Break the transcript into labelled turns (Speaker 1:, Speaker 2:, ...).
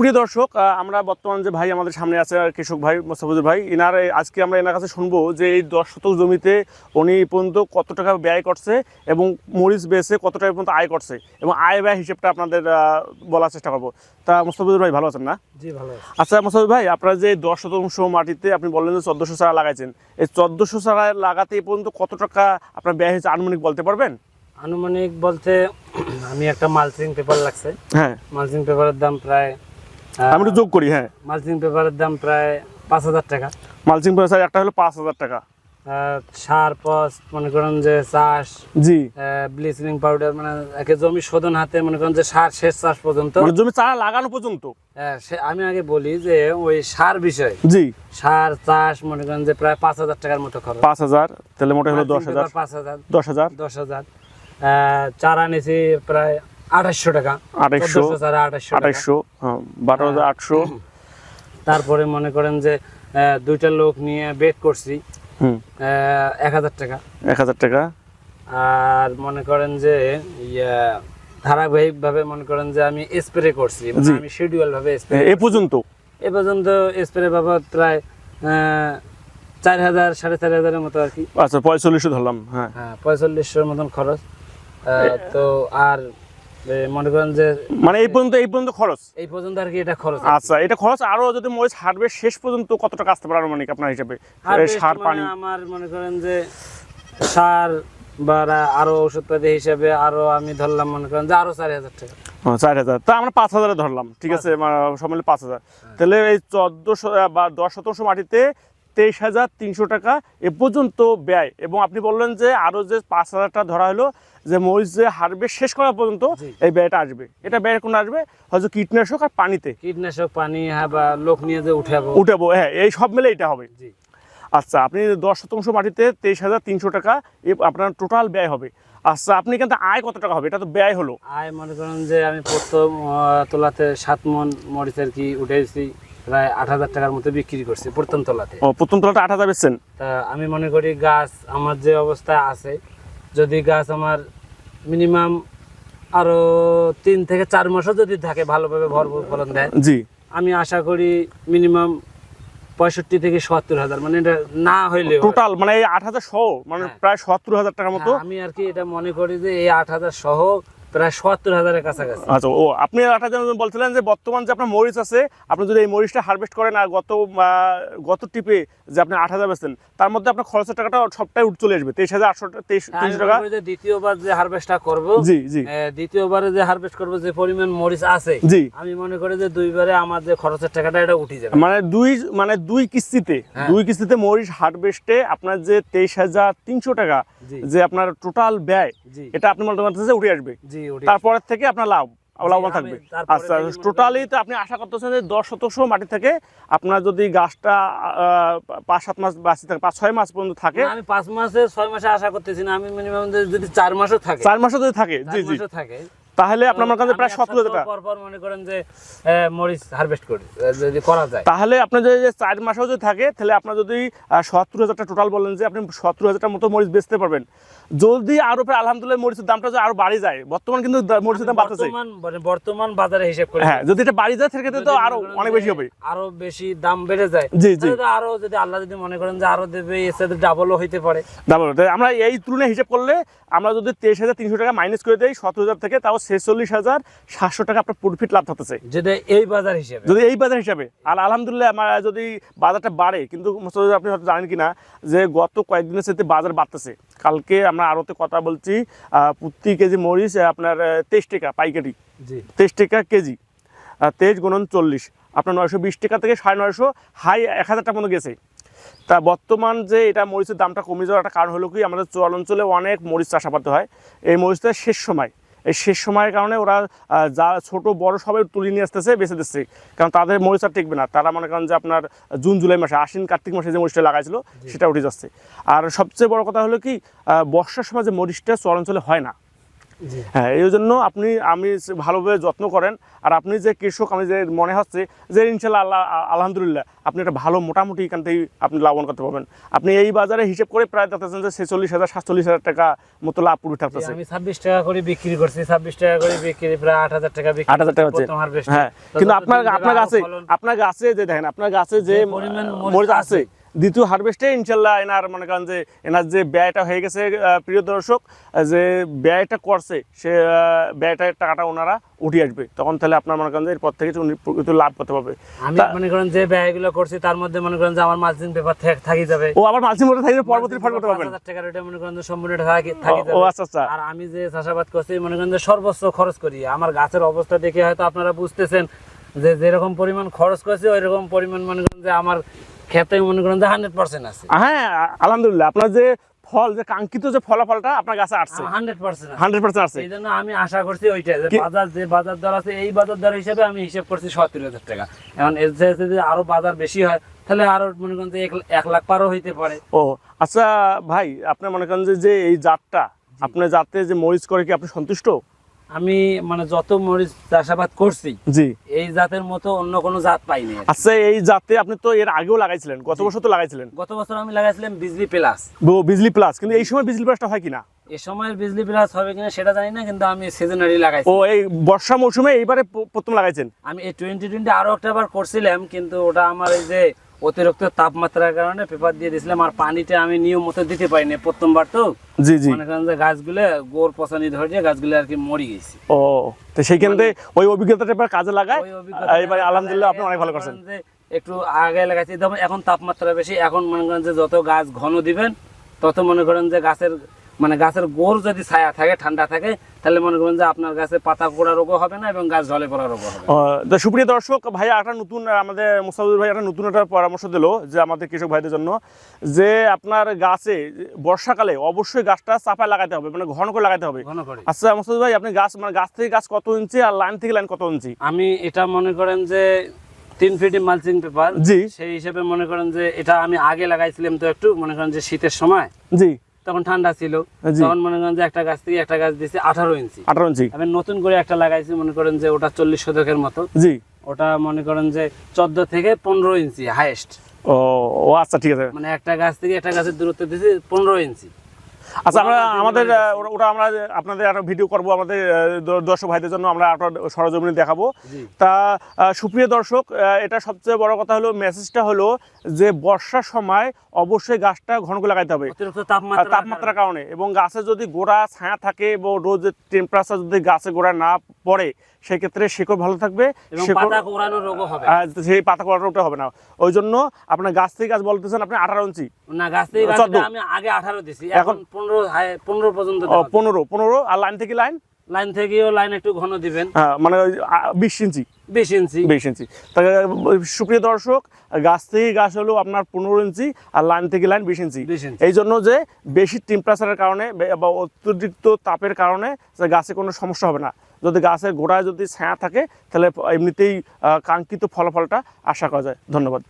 Speaker 1: প্রিয় দর্শক আমরা বর্তমান যে ভাই আমাদের সামনে আছে কৃষক ভাই মোস্তাফিজুর ভাই এনার আজকে আমরা এনার কাছে শুনব যে এই দশ শতক জমিতে উনি পর্যন্ত কত টাকা ব্যয় করছে এবং মরিচ বেছে কত টাকা পর্যন্ত আয় করছে এবং আয় ব্যয় হিসেবটা আপনাদের বলার চেষ্টা করব। তা মোস্তাফিজুর ভাই ভালো আছেন না?
Speaker 2: জি ভালো
Speaker 1: আচ্ছা মোস্তাফিজ ভাই আপনার যে দশ শতাংশ মাটিতে আপনি বললেন যে চোদ্দশো চারা লাগাইছেন এই চোদ্দশো চারা লাগাতে পর্যন্ত কত টাকা আপনার ব্যয় হয়েছে? আনুমানিক বলতে পারবেন?
Speaker 2: আনুমানিক বলতে আমি একটা মালচিং পেপার লাগছে।
Speaker 1: হ্যাঁ।
Speaker 2: মালচিং পেপারের দাম প্রায়
Speaker 1: আমি একটু যোগ করি হ্যাঁ।
Speaker 2: মালচিং পেপারের দাম প্রায় পাঁচ হাজার টাকা।
Speaker 1: মালচিং পয়সা একটা হলো পাঁচ হাজার টাকা।
Speaker 2: সার পস মনে করেন যে চাষ
Speaker 1: জি।
Speaker 2: ব্লিচিং পাউডার মানে একে জমি শোধন হাতে মনে করেন যে সার শেষ চাষ পর্যন্ত।
Speaker 1: মানে জমি চারা লাগানো পর্যন্ত।
Speaker 2: সে- আমি আগে বলি যে ওই সার বিষয়।
Speaker 1: জি।
Speaker 2: সার চাষ মনে করেন যে প্রায় পাঁচ হাজার টাকার মতো খরচ।
Speaker 1: পাঁচ হাজার তাহলে মোটামুটি হলো দশ হাজার।
Speaker 2: পেপার পাঁচ হাজার।
Speaker 1: দশ হাজার।
Speaker 2: দশ হাজার। চারা নিয়েছি প্রায় আঠাশশো টাকা আঠাশশো টাকা।
Speaker 1: হ্যাঁ বারো হাজার আটশো
Speaker 2: তারপরে মনে করেন যে দুইটা লোক নিয়ে বেড করছি এক হাজার টাকা।
Speaker 1: এক হাজার টাকা।
Speaker 2: আর মনে করেন যে ইয়া ধারাবাহিক ভাবে মনে করেন যে আমি স্প্রে করছি মানে আমি শিডিউল ভাবে স্প্রে
Speaker 1: এ পর্যন্ত?
Speaker 2: এ পর্যন্ত স্প্রে বাবদ প্রায় চার হাজার সাড়ে চার হাজারের মতো আর কি।
Speaker 1: আচ্ছা পঁয়তাল্লিশশো ধরলাম হ্যাঁ।
Speaker 2: হ্যাঁ পঁয়তাল্লিশশোর মতন খরচ। তো আর মনে করেন যে
Speaker 1: মানে এই পর্যন্ত এই পর্যন্ত খরচ?
Speaker 2: এই পর্যন্ত আর কি এটা খরচ
Speaker 1: আচ্ছা এটা খরচ আরও যদি মরিচ হারবে শেষ পর্যন্ত কত টাকা আসতে পারে আনুমানিক আপনার হিসাবে?
Speaker 2: আর
Speaker 1: এই
Speaker 2: বেশ
Speaker 1: সার পানি?
Speaker 2: আমার মনে করেন যে সার বা আরও ওষুধপাতি হিসাবে আরও আমি ধরলাম মনে করেন যে আরও চার হাজার টাকা।
Speaker 1: চার হাজার। তা আমরা পাঁচ হাজারে ধরলাম ঠিক আছে? সব মিলে পাঁচ হাজার। তাহলে এই চোদ্দশো বা দশ শতাংশ মাটিতে তেইশ হাজার তিনশো টাকা এ পর্যন্ত ব্যয়। এবং আপনি বললেন যে আরও যে পাঁচ হাজারটা ধরা হলো যে মরিচ যে হারবে শেষ করা পর্যন্ত এই ব্যয়টা আসবে। এটা ব্যয় কোন আসবে হয়তো কীটনাশক আর পানিতে।
Speaker 2: কীটনাশক পানি হ্যাঁ বা লোক নিয়ে যে উঠাবো।
Speaker 1: উঠাবো হ্যাঁ এই সব মিলে এটা হবে। আচ্ছা আপনি দশ শতাংশ মাটিতে তেইশ হাজার তিনশো টাকা এ আপনার টোটাল ব্যয় হবে। আচ্ছা আপনি কিন্তু আয় কত টাকা হবে? এটা তো ব্যয় হলো।
Speaker 2: আয় মনে করেন যে আমি প্রথম তোলাতে সাত মন মরিচের কি উঠেছি প্রায় আট হাজার টাকার মতো বিক্রি করছি প্রথম তোলাতে
Speaker 1: ও প্রথম তলাটা আট হাজার বেচছেন?
Speaker 2: তা আমি মনে করি গাছ আমার যে অবস্থায় আছে যদি গাছ আমার মিনিমাম আরও তিন থেকে চার মাসও যদি থাকে ভালোভাবে ভরপুর ফলন দেয়
Speaker 1: জি।
Speaker 2: আমি আশা করি মিনিমাম পঁয়ষট্টি থেকে সত্তর হাজার মানে এটা না হইলেও
Speaker 1: টোটাল মানে আট হাজার সহ মানে
Speaker 2: হ্যাঁ।
Speaker 1: প্রায় সত্তর হাজার টাকার মতো?
Speaker 2: আমি আর কি এটা মনে করি যে এই আট হাজার সহ প্রায় সত্তর হাজারের কাছাকাছি।
Speaker 1: আচ্ছা ও, আপনি আট হাজার বলছিলেন যে বর্তমান যে আপনার মরিচ আছে, আপনি যদি এই মরিচটা হারভেস্ট করেন আর গত গত টিপে যে আপনি আট হাজার বেচছেন তার মধ্যে আপনার খরচের টাকাটা সবটাই উঠে চলে আসবে। তেইশ হাজার আটশো তেইশ
Speaker 2: মনে
Speaker 1: টাকা।
Speaker 2: দ্বিতীয়বার যে হারভেস্টটা করব
Speaker 1: জি জি।
Speaker 2: দ্বিতীয়বারে যে হারভেস্ট করব যে পরিমাণ মরিচ আছে
Speaker 1: জি।
Speaker 2: আমি মনে করি যে দুইবারে আমার যে খরচের টাকাটা এটা উঠে যাবে।
Speaker 1: মানে দুই মানে দুই কিস্তিতে
Speaker 2: হ্যাঁ।
Speaker 1: দুই কিস্তিতে মরিচ হারভেস্টে আপনার যে তেইশ হাজার তিনশো টাকা যে আপনার টোটাল ব্যয় এটা আপনি মনে করতেছে উঠে আসবে।
Speaker 2: জি
Speaker 1: তারপরের থেকে আপনার লাভ। লাভবান থাকবে। আচ্ছা টোটালি তো আপনি আশা করতেছেন যে দশ শতাংশ মাটি থেকে আপনার যদি গাছটা পাঁচ সাত মাস বাঁচি থাকে পাঁচ ছয় মাস পর্যন্ত থাকে
Speaker 2: আমি পাঁচ মাসে ছয় মাসে আশা করতেছি না। আমি মিনিমাম যদি চার মাসও থাকে।
Speaker 1: চার মাসও যদি থাকে জি জি।
Speaker 2: থাকে।
Speaker 1: তাহলে আপনার
Speaker 2: আমি
Speaker 1: প্রায় টাকা।
Speaker 2: মনে করেন যে মরিচ হারভেস্ট করি যদি করা যায়।
Speaker 1: তাহলে আপনার যদি চার মাসেও যদি থাকে তাহলে আপনার যদি হাজারটা টোটাল বলেন যে আপনি হাজারটার মতো মরিচ বেচতে পারবেন। যদি আরও প্রায় আলহামদুলিল্লাহ মরিচের দামটা আরও বাড়ি যায় বর্তমান কিন্তু মরিচের দাম বাড়তেছে।
Speaker 2: বর্তমান মানে বর্তমান বাজারে হিসাব করে।
Speaker 1: হ্যাঁ যদি এটা বাড়ি যায় সেক্ষেত্রে তো
Speaker 2: আরও
Speaker 1: অনেক বেশি হবে।
Speaker 2: আরও বেশি দাম বেড়ে যায়
Speaker 1: জি, জি।
Speaker 2: আরও যদি আল্লাহ যদি মনে করেন যে আরও দেবে এর ডাবলও হইতে পারে।
Speaker 1: ডাবল আমরা এই তুলনায় হিসাব করলে আমরা যদি তেইশ হাজার তিনশো টাকা মাইনাস করে দেই সতেরো হাজার থেকে তাও ছেচল্লিশ হাজার সাতশো টাকা আপনার প্রফিট লাভ থাকতেছে।
Speaker 2: যদি এই বাজার হিসেবে।
Speaker 1: যদি এই বাজার হিসাবে। আর আলহামদুলিল্লাহ আমার যদি বাজারটা বাড়ে কিন্তু আপনি হয়তো জানেন কি না যে গত কয়েকদিনের সাথে বাজার বাড়তেছে। কালকে আমরা আরতে কথা বলছি প্রতি কেজি মরিচ আপনার তেইশ টাকা পাইকারি। তেইশ টাকা কেজি। তেইশ গুণন চল্লিশ। আপনার নয়শো বিশ টাকা থেকে সাড়ে নয়শো হাই এক হাজার টাকা মতো গেছে। তা বর্তমান যে এটা মরিচের দামটা কমে যাওয়ার একটা কারণ হলো কি আমাদের চল অঞ্চলে অনেক মরিচ চাষাবাদ হয়। এই মরিচটা শেষ সময়। এই শেষ সময়ের কারণে ওরা যা ছোট বড় সবাই তুলে নিয়ে আসতেছে বেঁচে দিচ্ছে। কারণ তাদের মরিচ আর টিকবে না। তারা মনে করেন যে আপনার জুন জুলাই মাসে আশ্বিন কার্তিক মাসে যে মরিচটা লাগাইছিল সেটা উঠে যাচ্ছে। আর সবচেয়ে বড় কথা হলো কি বর্ষার সময় যে মরিচটা চর অঞ্চলে হয় না। হ্যাঁ এই জন্য আপনি আমি ভালোভাবে যত্ন করেন। আর আপনি যে কৃষক আমি যে মনে হচ্ছে যে ইনশাল্লাহ আল্লাহ আলহামদুলিল্লাহ আপনি একটা ভালো মোটামুটি এখান থেকে আপনি লাভবান করতে পারবেন। আপনি এই বাজারে হিসেব করে প্রায় দেখতেছেন যে ছেচল্লিশ হাজার সাতচল্লিশ হাজার টাকা মতো লাভ পুরো থাকতেছে।
Speaker 2: আমি ছাব্বিশ টাকা করে বিক্রি করছি ছাব্বিশ টাকা করে বিক্রি প্রায় আট হাজার টাকা বিক্রি
Speaker 1: 8,000 টাকা হচ্ছে। হ্যাঁ কিন্তু আপনার আপনার গাছে আপনার গাছে যে দেখেন আপনার গাছে যে
Speaker 2: মরিচ
Speaker 1: আছে, দ্বিতীয় হারভেস্টে ইনশাল্লাহ এনার মনে করেন যে এনার যে ব্যয়টা হয়ে গেছে প্রিয় দর্শক যে ব্যয়টা করছে সে আহ, ব্যয়টার টাকাটা ওনারা উঠে আসবে। তখন তাহলে আপনার মনে করেন যে এরপর থেকে উনি লাভ করতে পারবে।
Speaker 2: আমি মনে করেন যে ব্যয়গুলো করছি তার মধ্যে মনে করেন যে আমার মালচিং পেপার থাকি যাবে।
Speaker 1: ও আবার মালচিং মধ্যে থাকলে পরবর্তী ফল করতে পারবেন।
Speaker 2: 5,000 টাকার ওটা মনে করেন যে সম্পূর্ণ থাকি থাকি যাবে
Speaker 1: ও আচ্ছা আচ্ছা।
Speaker 2: আর আমি যে চাষাবাদ করছি মনে করেন যে সর্বোচ্চ খরচ করি। আমার গাছের অবস্থা দেখে হয়তো আপনারা বুঝতেছেন যে যেরকম পরিমাণ খরচ করছি ওই রকম পরিমাণ মনে করেন যে আমার ক্ষেতে মনে করেন যে হান্ড্রেড পার্সেন্ট আছে।
Speaker 1: হ্যাঁ আলহামদুলিল্লাহ। আপনার যে ফল যে কাঙ্ক্ষিত যে ফলাফলটা আপনার কাছে আসছে।
Speaker 2: হান্ড্রেড পার্সেন্ট
Speaker 1: হান্ড্রেড পার্সেন্ট আসছে
Speaker 2: এই জন্য আমি আশা করছি ওইটা যে বাজার যে বাজার দর আছে এই বাজার দর হিসেবে আমি হিসেব করছি সত্তর হাজার টাকা। এখন এর যদি আরও বাজার বেশি হয় তাহলে আরও মনে করেন যে এক- লাখ পারও হইতে পারে।
Speaker 1: ও আচ্ছা ভাই আপনার মনে করেন যে যে এই জাতটা আপনার জাতে যে মরিচ করে কি আপনি সন্তুষ্ট?
Speaker 2: আমি মানে যত মরিচ চাষাবাদ করছি
Speaker 1: জি।
Speaker 2: এই জাতের মতো অন্য কোনো জাত পাইনি
Speaker 1: আচ্ছা এই জাতে আপনি তো এর আগেও লাগাইছিলেন গত বছর তো লাগাইছিলেন।
Speaker 2: গত বছর আমি লাগাইছিলাম বিজলি প্লাস।
Speaker 1: বিজলি প্লাস কিন্তু এই সময় বিজলি প্লাসটা হয় কিনা?
Speaker 2: এ সময়ের বিজলি প্লাস হবে কিনা সেটা জানি না কিন্তু আমি সিজনারি লাগাইছি।
Speaker 1: ও এই বর্ষা মৌসুমে এইবারে প্রথম লাগাইছেন?
Speaker 2: আমি এই টোয়েন্টি টোয়েন্টি আরও একটা বার করছিলাম কিন্তু ওটা আমার এই যে অতিরিক্ত তাপমাত্রার কারণে পেপার দিয়ে দিয়েছিলাম আর পানিটা আমি নিয়ম মতো দিতে পারিনি প্রথমবার তো।
Speaker 1: জি জি।
Speaker 2: মনে করেন যে গাছগুলো গোর পচানি ধরে গাছগুলো আর কি মরি গেছে।
Speaker 1: ও তো সেইখান থেকে ওই অভিজ্ঞতাটা এবার কাজে লাগায়?
Speaker 2: ওই অভিজ্ঞতা
Speaker 1: এবার আলহামদুলিল্লাহ আপনি অনেক ভালো করছেন।
Speaker 2: যে একটু আগে লাগাইছি তখন এখন তাপমাত্রা বেশি এখন মনে করেন যে যত গাছ ঘন দিবেন তত মনে করেন যে গাছের মানে গাছের গোর যদি ছায়া থাকে ঠান্ডা থাকে তাহলে মনে করেন যে আপনার গাছে পাতা পোড়া রোগও হবে না এবং গাছ জলে পড়া রোগও হবে।
Speaker 1: তো সুপ্রিয় দর্শক ভাইয়া একটা নতুন আমাদের মুস্তাফিজুর ভাই একটা নতুন একটা পরামর্শ দিল যে আমাদের কৃষক ভাইদের জন্য যে আপনার গাছে বর্ষাকালে অবশ্যই গাছটা চাপায় লাগাতে হবে মানে ঘন করে লাগাতে হবে। আচ্ছা মুস্তাফিজ ভাই আপনি গাছ মানে গাছ থেকে গাছ কত ইঞ্চি আর লাইন থেকে লাইন কত ইঞ্চি?
Speaker 2: আমি এটা মনে করেন যে তিন ফিট মালচিং পেপার
Speaker 1: জি।
Speaker 2: সেই হিসেবে মনে করেন যে এটা আমি আগে লাগাইছিলাম তো একটু মনে করেন যে শীতের সময়।
Speaker 1: জি।
Speaker 2: তখন ঠান্ডা ছিল তখন মনে করেন যে একটা গাছ থেকে একটা গাছ দিয়েছি আঠারো ইঞ্চি।
Speaker 1: আঠারো ইঞ্চি।
Speaker 2: আমি নতুন করে একটা লাগাইছি মনে করেন যে ওটা চল্লিশ শতকের মতো।
Speaker 1: জি।
Speaker 2: ওটা মনে করেন যে চোদ্দ থেকে পনেরো ইঞ্চি হাইয়েস্ট।
Speaker 1: ও ও আচ্ছা ঠিক আছে।
Speaker 2: মানে একটা গাছ থেকে একটা গাছের দূরত্ব দিয়েছি পনেরো ইঞ্চি।
Speaker 1: আচ্ছা আমরা আমাদের ওটা- আমরা আপনাদের একটা ভিডিও করব আমাদের দর্শক ভাইদের জন্য আমরা একটা সরজমিনে দেখাবো। তা সুপ্রিয় দর্শক এটা সবচেয়ে বড় কথা হলো মেসেজটা হলো যে বর্ষার সময় অবশ্যই গাছটা ঘন করে লাগাইতে হবে। তাপমাত্রার কারণে। এবং গাছে যদি গোড়া ছায়া থাকে এবং রোদের টেম্পারেচার যদি গাছে গোড়া না পড়ে সেক্ষেত্রে শিকড় ভালো থাকবে। শিকড়
Speaker 2: পাতা কোরানো রোগও হবে।
Speaker 1: সেই না। ওই জন্য আপনার গাছ থেকে গাছ বলতেছেন আপনি আঠারো ইঞ্চি।
Speaker 2: না গাছ থেকে আমি আগে আঠারো দিছি এখন- পনেরো পনেরো পর্যন্ত।
Speaker 1: পনেরো পনেরো আর লাইন থেকে লাইন?
Speaker 2: লাইন থেকেও লাইন একটু ঘন দিবেন।
Speaker 1: হ্যাঁ, মানে বিশ ইঞ্চি।
Speaker 2: বিশ ইঞ্চি।
Speaker 1: বিশ ইঞ্চি। সুপ্রিয় দর্শক গাছ থেকে গাছ হলো আপনার পনেরো ইঞ্চি আর লাইন থেকে লাইন বিশ ইঞ্চি। এই জন্য যে বেশি টেম্পারেচারের কারণে বা অতিরিক্ত তাপের কারণে গাছে কোনো সমস্যা হবে না। যদি গাছের গোড়ায় যদি ছায়া থাকে তাহলে এমনিতেই কাঙ্ক্ষিত ফলাফলটা আশা করা যায়। ধন্যবাদ।